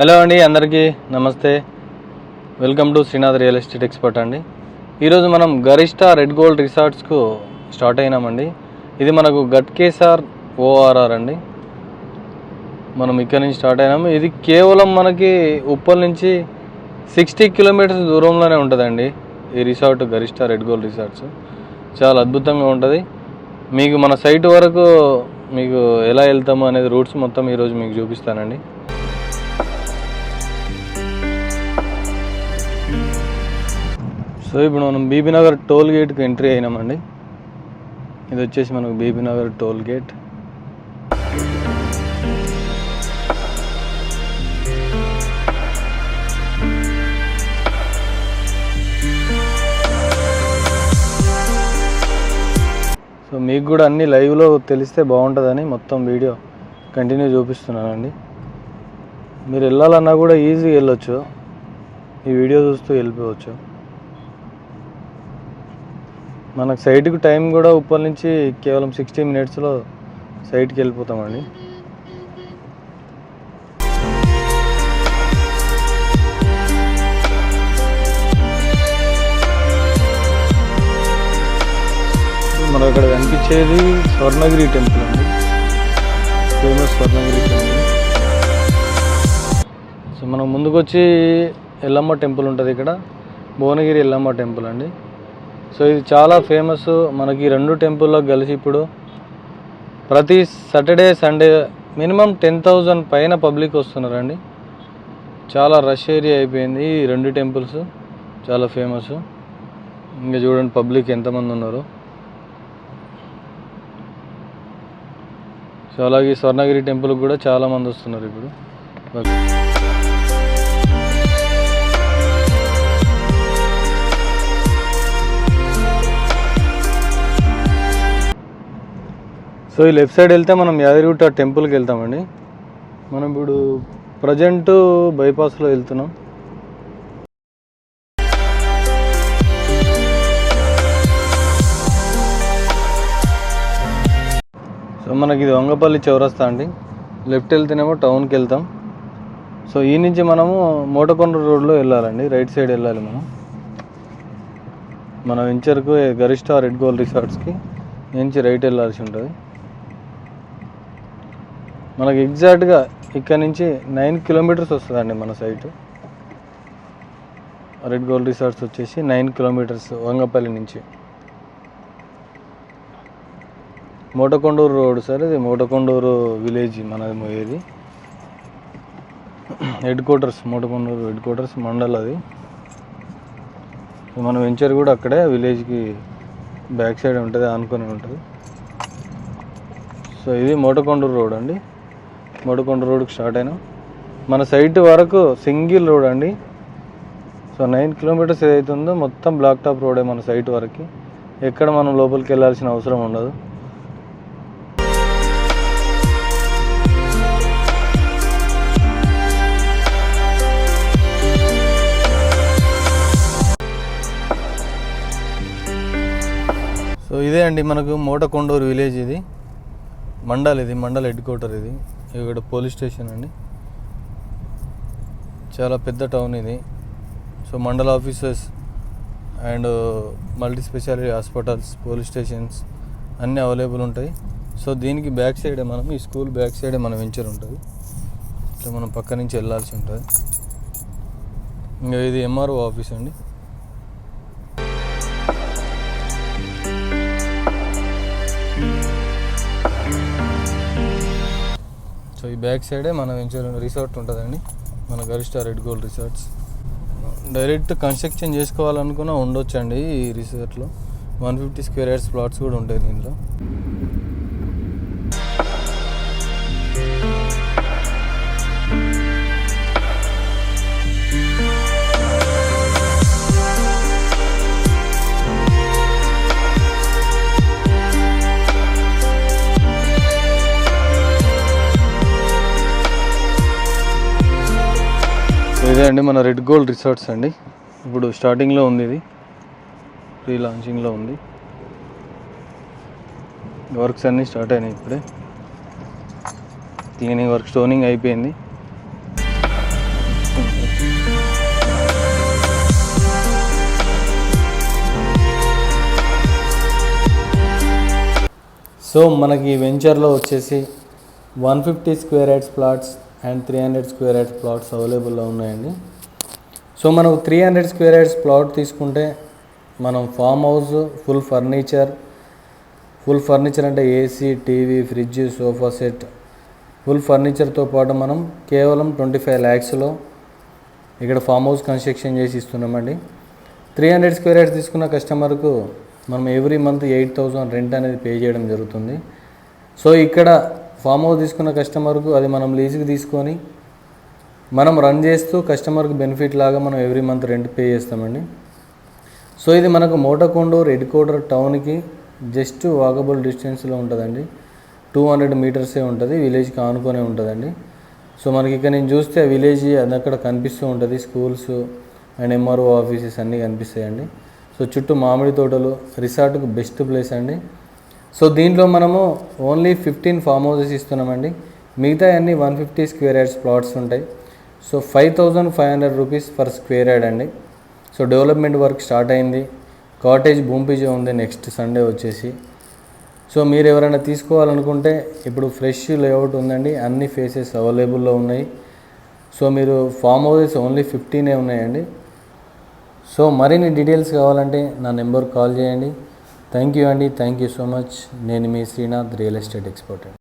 Hello అండి అందరికీ నమస్తే. Welcome to Srinath real estate expert అండి. ఈరోజు మనం గరిష్ట రెడ్ గోల్డ్ రిసార్ట్స్కు స్టార్ట్ అయినామండి. ఇది మనకు గట్కేసార్ ఓఆర్ఆర్ అండి. మనం ఇక్కడ నుంచి స్టార్ట్ అయినాము. ఇది కేవలం మనకి ఉప్పల్ నుంచి సిక్స్టీ కిలోమీటర్స్ దూరంలోనే ఉంటుందండి ఈ రిసార్ట్ గరిష్ట రెడ్ గోల్డ్ రిసార్ట్స్. చాలా అద్భుతంగా ఉంటుంది. మీకు మన సైట్ వరకు మీకు ఎలా వెళ్తాము అనేది రూట్స్ మొత్తం ఈరోజు మీకు చూపిస్తానండి. సో ఇప్పుడు మనం బీబీ నగర్ టోల్ గేట్కి ఎంట్రీ అయినామండి. ఇది వచ్చేసి మనకు Bibi Nagar toll gate. So మీకు కూడా అన్ని లైవ్లో తెలిస్తే బాగుంటుందని మొత్తం వీడియో కంటిన్యూ చూపిస్తున్నానండి. మీరు వెళ్ళాలన్నా కూడా ఈజీగా వెళ్ళొచ్చు. ఈ వీడియో చూస్తూ వెళ్ళిపోవచ్చు. మనకు సైట్కి టైం కూడా ఉప్పల్ నుంచి కేవలం సిక్స్టీ మినిట్స్లో సైట్కి వెళ్ళిపోతామండి. మనం ఇక్కడ కనిపించేది స్వర్ణగిరి టెంపుల్ అండి. Famous Swarnagiri temple. సో మనం ముందుకొచ్చి ఎల్లమ్మ టెంపుల్ ఉంటుంది ఇక్కడ. భువనగిరి ఎల్లమ్మ టెంపుల్ అండి. సో ఇది చాలా ఫేమస్ మనకి రెండు టెంపుల్లో కలిసి ఇప్పుడు ప్రతి Saturday Sunday minimum ten thousand పైన పబ్లిక్ వస్తున్నారండి. చాలా రష్ ఏరియా అయిపోయింది ఈ రెండు టెంపుల్స్ చాలా ఫేమస్ ఇంకా చూడండి పబ్లిక్ ఎంతమంది ఉన్నారు. సో అలాగే స్వర్ణగిరి టెంపుల్కి కూడా చాలామంది వస్తున్నారు ఇప్పుడు. సో ఈ లెఫ్ట్ సైడ్ వెళ్తే మనం యాదగిరిగుట్ట టెంపుల్కి వెళ్తామండి. మనం ఇప్పుడు ప్రజెంట్ బైపాస్లో వెళ్తున్నాం. సో మనకి ఇది వంగపల్లి చౌరస్తా అండి. లెఫ్ట్ వెళ్తేనేమో టౌన్కి వెళ్తాం. సో ఈ నుంచి మనము మోటకొండ రోడ్లో వెళ్ళాలండి. రైట్ సైడ్ వెళ్ళాలి మనం. మన వెంచర్కు గరిష్ట రెడ్ గోల్డ్ రిసార్ట్స్కి నుంచి రైట్ వెళ్ళాల్సి ఉంటుంది. మనకి ఎగ్జాక్ట్గా ఇక్కడ నుంచి నైన్ కిలోమీటర్స్ వస్తుందండి మన సైట్ రెడ్ గోల్డ్ రిసార్ట్స్ వచ్చేసి నైన్ కిలోమీటర్స్ వంగపల్లి నుంచి. మోటకొండూరు రోడ్ సార్ ఇది మోటకొండూరు విలేజ్ మనది పోయేది headquarters Motakondur headquarters mandal అది. మన వెంచర్ కూడా అక్కడే విలేజ్కి బ్యాక్ సైడ్ ఉంటుంది ఆనుకొని ఉంటుంది. సో ఇది మోటకొండూరు రోడ్ అండి. మడుకొండ రోడ్కి స్టార్ట్ అయినా. మన సైట్ వరకు సింగిల్ రోడ్ అండి. సో నైన్ కిలోమీటర్స్ ఏదైతుందో మొత్తం బ్లాక్ టాప్ రోడే మన సైట్ వరకు. ఎక్కడ మనం లోపలికి వెళ్ళాల్సిన అవసరం ఉండదు. సో ఇదే అండి మనకు మోటకొండూరు విలేజ్ ఇది. మండల్ ఇది మండల్ హెడ్ క్వార్టర్ ఇది. ఇక్కడ పోలీస్ స్టేషన్ అండి. చాలా పెద్ద టౌన్ ఇది. So mandal offices and multi speciality hospitals police stations అన్నీ అవైలబుల్ ఉంటాయి. సో దీనికి బ్యాక్ సైడే మనం ఈ స్కూల్ బ్యాక్ సైడే మన వెంచర్ ఉంటుంది. ఇట్లా మనం పక్క నుంచి వెళ్ళాల్సి ఉంటుంది. ఇంకా ఇది ఎంఆర్ఓ ఆఫీస్ అండి. సో ఈ బ్యాక్ సైడే మన వెంచర్ రిసార్ట్ ఉంటుందండి. మన Garishta red gold resorts. Direct construction చేసుకోవాలనుకున్నా ఉండొచ్చండి ఈ రిసార్ట్లో. One fifty square yards plots కూడా ఉంటాయి దీంట్లో. అండి మన రెడ్ గోల్డ్ రిసార్ట్స్ అండి. ఇప్పుడు స్టార్టింగ్లో ఉంది ఇది. ప్రీ లాంచింగ్లో ఉంది. వర్క్స్ అన్నీ స్టార్ట్ అయినాయి ఇప్పుడే. క్లీనింగ్ వర్క్ స్టోనింగ్ అయిపోయింది. సో మనకి వెంచర్లో వచ్చేసి one fifty square yards plots and three hundred square yards plots అవైలబుల్లో ఉన్నాయండి. సో మనం three hundred square yards plot తీసుకుంటే మనం farm house full furniture full furniture అంటే AC TV fridge sofa set full ఫర్నిచర్తో పాటు మనం కేవలం ట్వంటీ ఫైవ్ ల్యాక్స్లో ఇక్కడ ఫామ్ హౌస్ కన్స్ట్రక్షన్ చేసి ఇస్తున్నామండి. త్రీ హండ్రెడ్ స్క్వేర్ యార్డ్స్ తీసుకున్న కస్టమర్కు మనం every month eight thousand rent అనేది పే చేయడం జరుగుతుంది. సో ఇక్కడ ఫామ్ హౌస్ తీసుకున్న కస్టమర్కు అది మనం లీజుకి తీసుకొని మనం రన్ చేస్తూ కస్టమర్కి బెనిఫిట్ లాగా మనం ఎవ్రీ మంత్ రెంట్ పే చేస్తామండి. సో ఇది మనకు మోటకొండూర్ రెడ్ కోడర్ టౌన్కి జస్ట్ వాకబుల్ డిస్టెన్స్లో ఉంటుందండి. టూ హండ్రెడ్ మీటర్సే ఉంటుంది విలేజ్కి ఆనుకొనే ఉంటుందండి. సో మనకి ఇక్కడ నేను చూస్తే విలేజ్ అది అక్కడ కనిపిస్తూ ఉంటుంది స్కూల్స్ అండ్ ఎంఆర్ఓ ఆఫీసెస్ అన్నీ కనిపిస్తాయండి. సో చుట్టూ మామిడి తోటలు రిసార్ట్కు బెస్ట్ ప్లేస్ అండి. సో దీంట్లో మనము ఓన్లీ ఫిఫ్టీన్ ఫామ్ హౌసెస్ ఇస్తున్నామండి. మిగతా అన్ని one fifty square yards plots ఉంటాయి. So five thousand five hundred rupees per square yard అండి. సో డెవలప్మెంట్ వర్క్ స్టార్ట్ అయింది. కాటేజ్ భూమి ఉంది నెక్స్ట్ సండే వచ్చేసి. సో మీరు ఎవరైనా తీసుకోవాలనుకుంటే ఇప్పుడు ఫ్రెష్ లేఅవుట్ ఉందండి. అన్ని ఫేసెస్ అవైలబుల్లో ఉన్నాయి. సో మీరు ఫామ్ హౌసెస్ ఓన్లీ ఫిఫ్టీనే ఉన్నాయండి. సో మరిన్ని డీటెయిల్స్ కావాలంటే నా నెంబర్ కాల్ చేయండి. థ్యాంక్ యూ అండి థ్యాంక్ యూ సో మచ్ నేను మీ శ్రీనాథ్ రియల్ ఎస్టేట్ ఎక్స్పర్ట్ అండి.